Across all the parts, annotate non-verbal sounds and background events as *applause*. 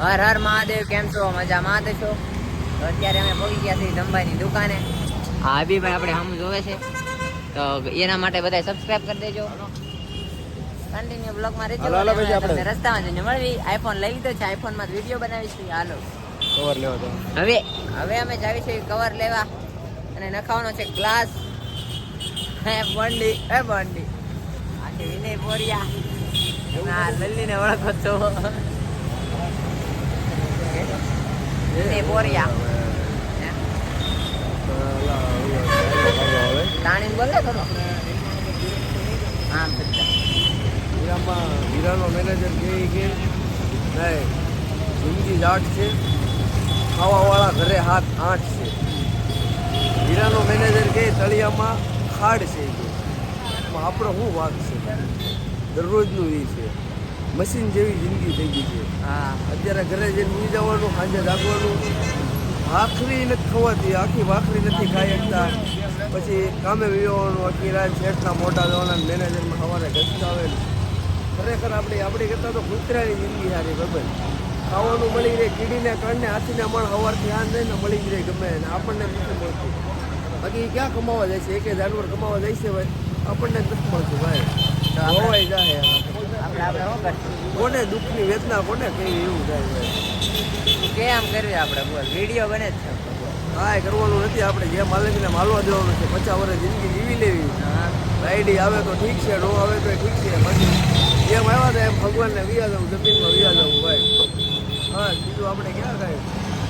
હર હર મહાદેવ કેમ છો? મજામાં છો? તો અત્યારે અમે પહોંચી ગયા છીએ ધંભાઈની દુકાને. આ હબીભાઈ આપણે હમ જોવે છે. તો એના માટે બધા સબસ્ક્રાઇબ કરી દેજો. કન્ટિન્યુ બ્લોગમાં રહેજો. આપણે. રસ્તામાં જઈને મળવી. આઈફોન લઈ લીધો છે. આઈફોનમાં વીડિયો બનાવીશું હાલો. કવર લેવા તો. હવે હવે અમે જાવી છે કવર લેવા. અને નખાવાનો છે ગ્લાસ હે બંડી હે બંડી આ છે વિનય બોરિયા ના લલ્લીને ઓળખો છો. વિનય બોરિયા? તાણી બોલે કરો આમ હીરામાં હીરાનો મેનેજર કહે કે, નહીં, જિંદગી છે. ખાવાવાળા ઘરે હાથ આઠ છે. હીરાનો મેનેજર કહે, તળિયામાં ખાડ છે. આપણો શું છે? દરરોજનું એ છે. મશીન જેવી જિંદગી થઈ ગઈ છે. હા. અત્યારે ઘરે જઈને ઉઈ જવાનું સાંજે જાગવાનું. ભાખરી નથી ખવાતી આખી ભાખરી નથી ખાઈ શકતા. પછી કામે વિવાનું આખી રાત શેઠના મોટા જવાના મેનેજરમાં સવારે આવે ખરેખર આપણી આપણી કરતાં તો કૂતરાની જિંદગી સારી બરાબર ખાવાનું મળી રહે કીડીને કાંડને હાથીને મણ સવારથી જાય ને મળી જ રહે ગમે ને આપણને નથી મળતું. બાકી એ ક્યાં કમાવા જાય છે? એકે જાનવર કમાવા જાય છે ભાઈ. આપણને નથી મળતું ભાઈ. આપણે- જાય કોને દુઃખની વેદના કોને કઈ એવું થાય? કે કેમ કરવી આપણે બોલ વીડિયો બને જ છે. એ કરવાનું નથી આપણે જે માલિકને માલવા દેવાનું છે. પચાસ વર્ષ જિંદગી જીવી લેવી. આઈડી રાઈડી આવે તો ઠીક છે નો આવે તો ઠીક છે. પછી જેમ આવ્યા હતા એમ ભગવાનને વિયા જવું જમીનમાં વિયા જવું ભાઈ. હા બીજું આપણે ક્યાં કાંઈ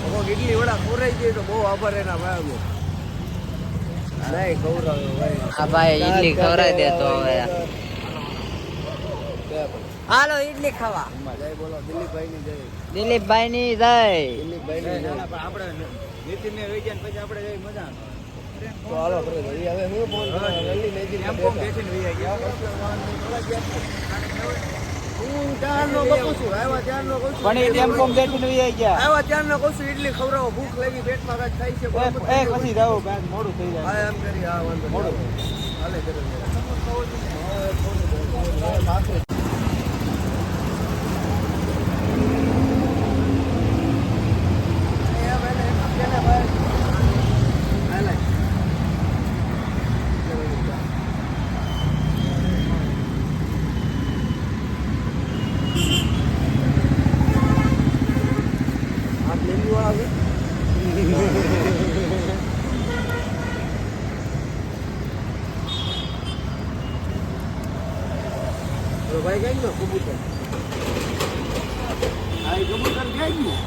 ભગવાન ઇડલી વડા ખોરાઈ જાય તો બહુ આભાર એના ભાઈ. આ ભાઈ ઇડલી ખવડાવી દે તો હવે. હાલો ઈડલી ખાવા. જય બોલો દિલીપભાઈની જય. દિલીપભાઈ ની જય દિલીપભાઈની જય આપણે હાલો કરે તો હવે હું ફોન વહેલી મેજીમાં હું ચારનો બકું છું આવ્યા ચારનો કહું છું પણ એ ટેમ્પો બેઠીને વહી ગયા. આવ્યા ચારનો કહું છું ઇડલી ખવડાવો ભૂખ લાગી પેટમાં થાય છે એ પછી જાવ મોડું થઈ જાય. એમ કરી હા વાંધો મોડું. હાલે હાથ છે તો ભાઈ ગઈ ગયો કબૂતર? આ કબૂતર ગઈ ગયું?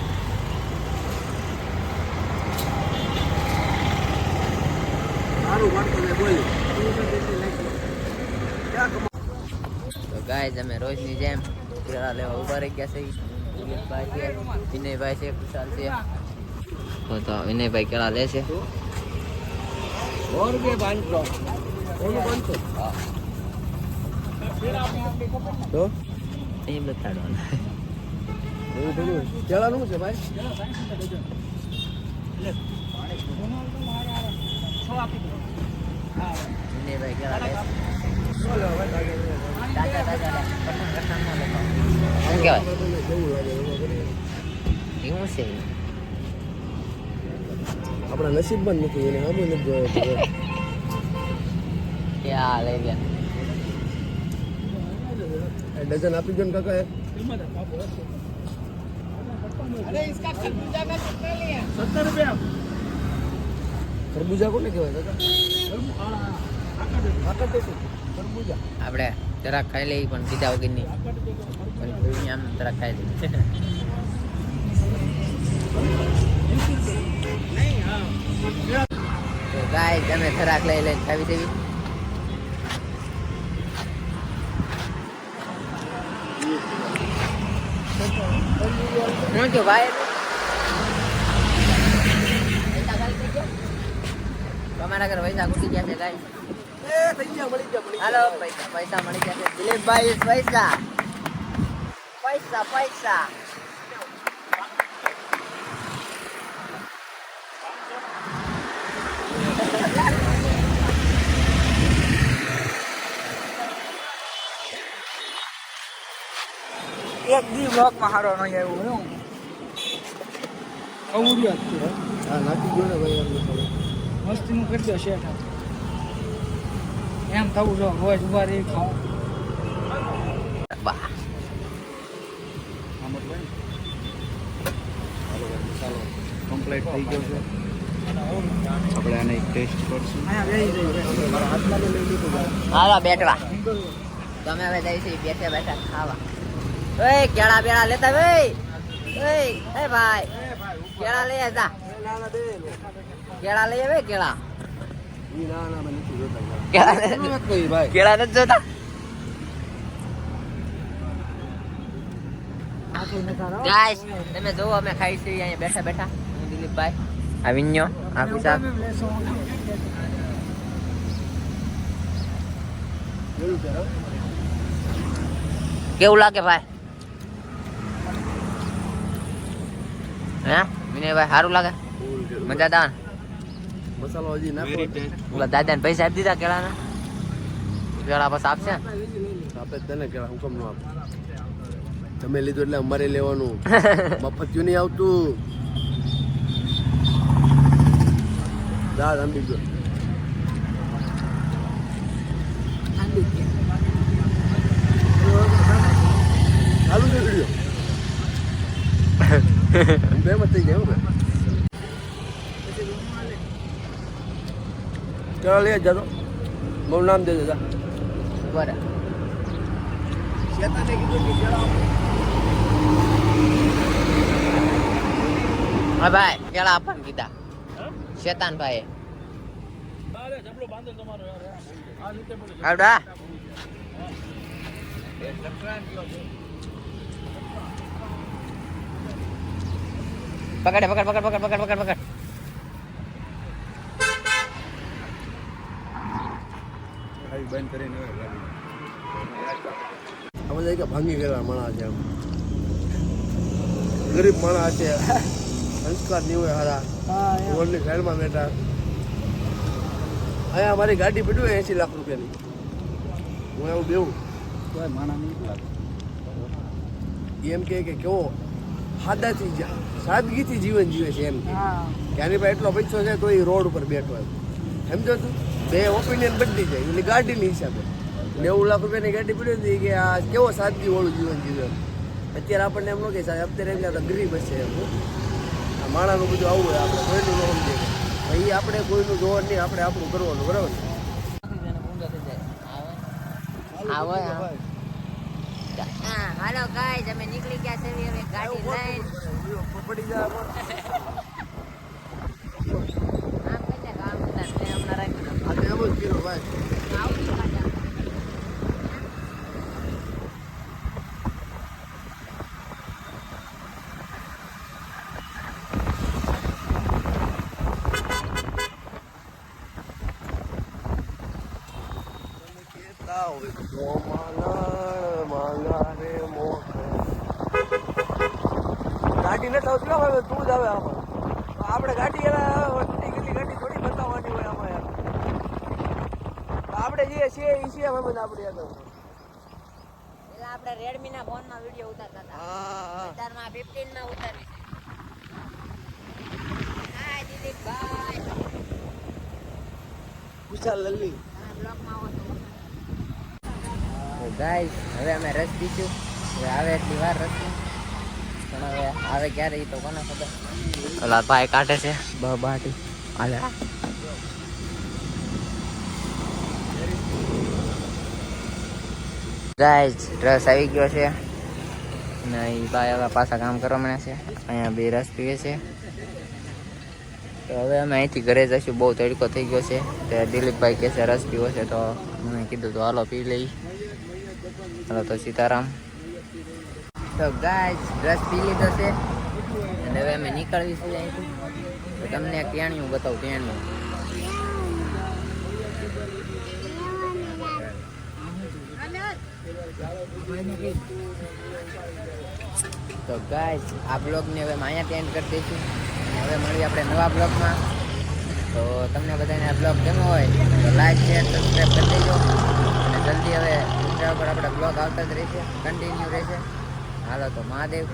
સારું વાંધો નહીં બોલી. કબૂતર કેટલી નાખી ક્યાં કમા તો ગાય તમે રોજની જેમ કેળા લેવા ઊભા રહી ગયા છે છે વિનયભાઈ છે ખુશાલ છે વિનયભાઈ કેળા લે છે તો એ બતાડવાના એવું ભાઈ વિનયભાઈ કેળા લે એવું છે. આપણા નસીબમાં નથી એને આમ નથી જોયો કે આ લઈ લે ડઝન આપી દો ને કાકા એક. ખરબૂજા કોને કહેવાય કાકા? આપણે જરાક ખાઈ લઈ પણ કીધા વગરની પણ આમ જરાક ખાઈ લઈ તો ગાય તમે ખરાક લઈ લઈને ખાવી દેવી. હું જો ભાઈ? તમારા ઘર પૈસા ઘૂસી ગયા છે ગાય હાલો, પૈસા પૈસા મળી જશે. દિલીપભાઈ, પૈસા. પૈસા પૈસા. એક દી બ્લોકમાં હારો નહીં આવ્યો હું. જ છે. હા નાખી ગયો ને ભાઈ મસ્તીનું કરી દો શેઠ એમ થવું જો રોજ ઊભા રહી ખાવું. ચાલો કમ્પ્લીટ થઈ ગયો છે. આપણે આને એક ટેસ્ટ કરશું. હાલો બેઠવા. તમે હવે જઈશું બેઠા બેઠા ખાવા. ઓય, કેળા બેળા લેતા ભાઈ ઓય, એ ભાઈ, કેળા લઈ દે કેળા લઈ આવે કેળા. કેળા નથી જોતા? ગાઈસ, તમે જોવો, અમે ખાઈ છીએ અહીંયા બેઠા બેઠા. હું દિલીપભાઈ, આ વિન્યો, આ છે હો? કેવું લાગે ભાઈ? હે? વિનયભાઈ સારું લાગે. મજાદાર મસાલો હજી ટેસ્ટ ઓલા દાદાને પૈસા આપી દીધા કેળાના? કેળા પછી આપશે? આપે તને કેળા હુકમ નો આપે? તમે લીધું એટલે અમારે લેવાનું. *laughs* મફત નહીં આવતું. દાદ આંબી ગયો ચાલુ છે વીડિયો જ થઈ જાય ચાલો લઈ જાતો મારું નામ કેળા આપો. હા ભાઈ કેળા આપણને કીધા શેતાન ભાઈ આવડા પકડ પકડ પકડ પકડ પકડ પકડ પકડ. બંધ કરીને હવે ગાડી. આમાં જાય કે ભાંગી ગયેલા માણસ છે ગરીબ માણસ છે. સંસ્કાર નહીં હોય રોડની સાઈડમાં બેઠા. અહીંયા મારી ગાડી પડી હોય એસી લાખ રૂપિયાની. હું એવું બેવું નહીં એમ કે કેવો? સાદાથી જા. સાદગીથી જીવન જીવે છે એમ ક્યારે હા. કે આની પાસે એટલો પૈસો છે તો એ રોડ ઉપર બેઠો એમ. સમજો તું બે ઓપિનિયન બદલી જાય. એટલે ગાડીની હિસાબે. નેવું લાખ રૂપિયાની ગાડી પડી હતી કે આ કેવો સાદગી વાળું જીવન જીવે અત્યારે આપણને એમ ન કે સાહેબ અત્યારે એમ કે આ ગરીબ હશે એમ. આ માણાનું બધું આવું હોય આપણે કોઈનું ન સમજે ભાઈ આપણે કોઈનું જોવાનું નહીં આપણે આપણું કરવાનું બરાબર આવે આવો. હા હાલો ગાઈસ અમે નીકળી ગયા છે હવે ગાડી લઈને. પડી જાય આમ કઈને કામ હતા તે હમણાં રાખ્યું આ તો એમ જ કીધું ભાઈ. આવું પાછા કહેતા હોય હવે તું જ આવે આમાં. આપણે ગાડી ટૂટી ગાડી થોડી બતાવવાની હોય આમાં યાર. આપણે જે છીએ એ છીએ અમે બધા આપણે આગળ. આપણે રેડમી ના ફોનમાં વીડિયો ઉતારતા હતા. હા હા અત્યારમાં 15 માં ઉતારી. છે હાય દિલીપભાઈ વિશાલ લલ્લી. બ્લોગમાં આવો તો. ગાઈસ હવે અમે રસ પીશું. હવે આવે એટલી વાર રસ પણ હવે આવે ક્યારે ઈ તો કોને ખબર. ઓલા ભાઈ કાઢે છે. બ બાટી. હાલે ગાઈસ રસ આવી ગયો છે. ને એ ભાઈ હવે પાછા કામ કરવા મને છે. અહીંયા બે રસ પીવે છે. તો હવે અમે અહીંથી ઘરે જઈશું. બહુ તડકો થઈ ગયો છે. તે દિલીપભાઈ કહે છે રસ પીવો છે. તો મેં કીધું તો હાલો પી લઈ. હાલો તો સીતારામ. તો ગાય રસ પી લીધો છે. અને હવે અમે નીકળીશું અહીંથી. તો તમને ક્યાણિયું બતાવું ક્યાણિયું તો ગાય આ બ્લોગને હવે અહીંયા ટેન્ડ કરી દઈશું. હવે મળીએ આપણે નવા બ્લોગમાં તો તમને બધાને આ બ્લોગ ગમ્યો હોય, તો લાઈક શેર સબસ્ક્રાઈબ કરી દેજો. અને જલ્દી હવે ઇન્સ્ટા ઉપર આપણે બ્લોગ આવતા જ રહેશે. કન્ટિન્યુ રહેશે. હાલો તો મહાદેવ